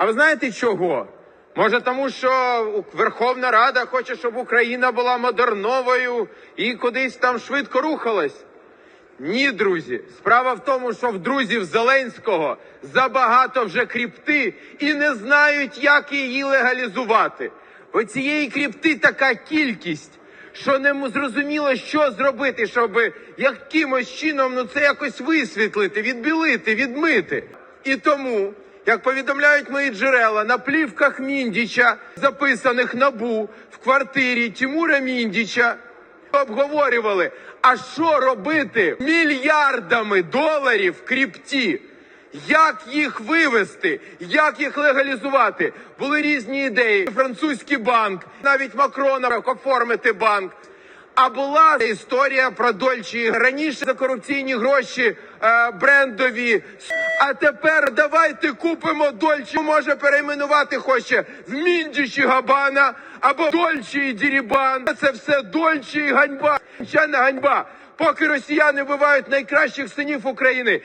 А ви знаєте чого? Може, тому що Верховна Рада хоче, щоб Україна була модерновою і кудись там швидко рухалась? Ні, друзі. Справа в тому, що в друзів Зеленського забагато вже кріпти і не знають, як її легалізувати. Оцієї кріпти така кількість, що не зрозуміло, що зробити, щоб якимось чином ну це якось висвітлити, відбілити, відмити. І тому, як повідомляють мої джерела, на плівках Міндіча, записаних набу в квартирі Тимура Міндіча, обговорювали, а що робити мільярдами доларів в? Як їх вивести, як їх легалізувати? Були різні ідеї. Французький банк, навіть Макрона оформити банк. А була історія про Дольчі раніше за корупційні гроші е, брендові. А тепер давайте купимо Дольчі. Може перейменувати хоче в Міндічі Габана або Дольчі і Дірібан. Це все Дольчі і ганьба. Ще ганьба. Поки росіяни вбивають найкращих синів України.